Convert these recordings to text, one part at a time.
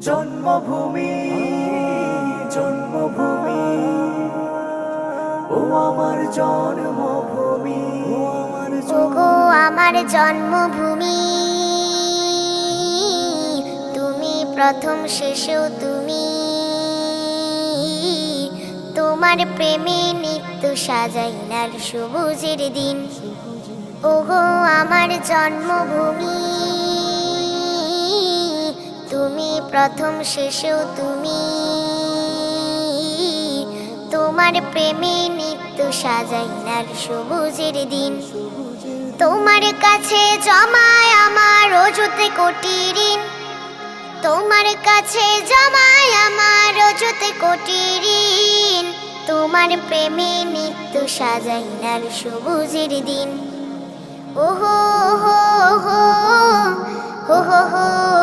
জন্মভূমি জন্মভূমি। ও আমার জন্মভূমি। ও আমার জন্মভূমি। তুমি প্রথম শেষেও তুমি। তোমার প্রেমে নিত্য সাজাইলার সবুজের দিন। ওগো, আমার জন্মভূমি। প্রথম শেষেও তুমি। তোমার প্রেমে নিত্য সাজাইনার সবুজের দিন। তোমার কাছে জমায় আমার রজতে কোটি ঋণ। তোমার কাছে জমায় আমার রজতে কোটি ঋণ। তোমার প্রেমে নিত্য সাজাইনার সবুজের দিন। ওহো হো হো হো হো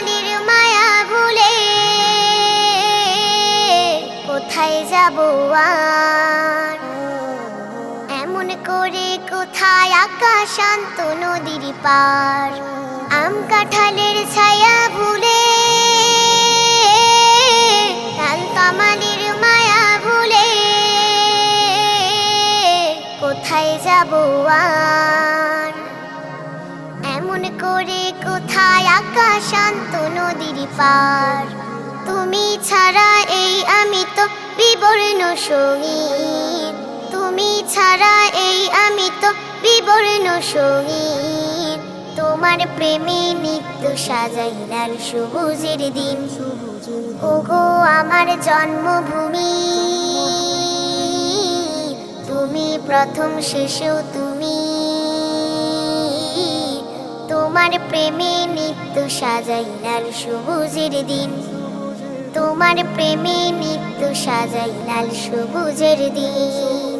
কামালির মায়া ভুলে। কোথায় যাব এমন করে কোথায় আকাশ শান্ত নদীর পার? আম কাঁঠালের ছায়া ভুলে। তাল মায়া ভুলে। কোথায় যাব আর? করে কোথায় আকাশ শান্ত নদীর পার? তুমি ছাড়া এই আমি তো বিবর্ণ সংগীত। তুমি ছাড়া এই আমি তো বিবর্ণ সংগীত। তোমার প্রেমে নিত্য সাজাইলার সবুজের দিন। ওগো আমার জন্মভূমি। তুমি প্রথম শেষেও তুমি তোমার প্রেমে নিত্য সাজাইলার সবুজের দিন। তোমার প্রেমে নিত্য সাজাইলাল সবুজের দিন।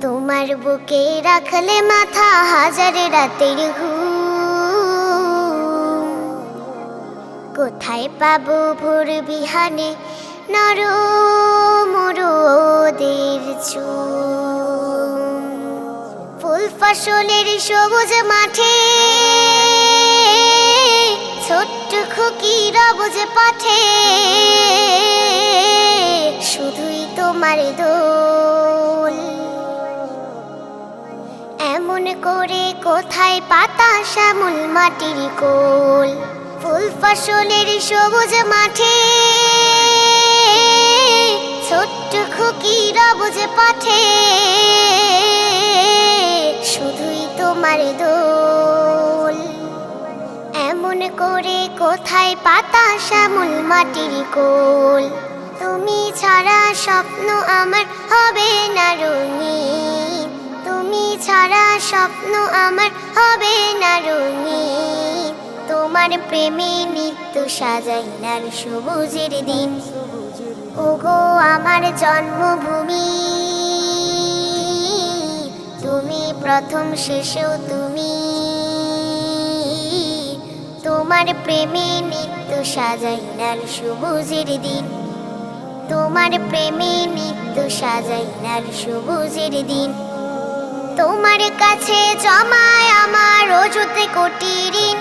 তোমার বুকে রাখলে মাথা হাজার রাতের ঘুম। কোথায় পাবো ভোর বিহানে নর মরোদের চুম? ফুল ফসলের সবুজ মাঠে, ছোট্ট খুকি রবুজ পাঠে। শুধুই তোমার দোল। এমন করে কোথায় পাতা শ্যামল মাটির কোল। ফুল ফসলের সবুজ মাঠে, ছোট্ট খুকি রবুজ পাঠে। তোমার দোল। এমন করে কোথায় পাতা শ্যামল মাটির কোল তুমি ছাড়া স্বপ্ন আমার হবে না রঙিন। তুমি ছাড়া স্বপ্ন আমার হবে না রঙিন। তোমার প্রেমে নিত্য সাজাইলার সবুজের দিন। ওগো আমার জন্মভূমি। তুমি প্রথম শেষেও তুমি তোমার প্রেমে নিত্য সাজাইলার সবুজের দিন। তোমার প্রেমে নিত্য সাজাইলার সবুজের দিন। তোমার কাছে জমায় আমার অজুতে কোটি ঋণ।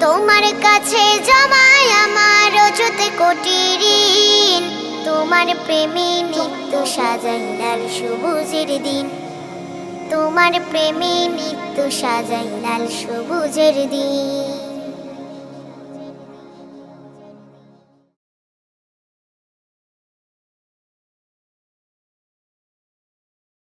তোমার কাছে জমায় আমার অজুতে কোটি ঋণ। তোমার প্রেমে নিত্য সাজাইলার সবুজের দিন। তোমার প্রেমে নিত্য সাজাই লাল সবুজের দিন।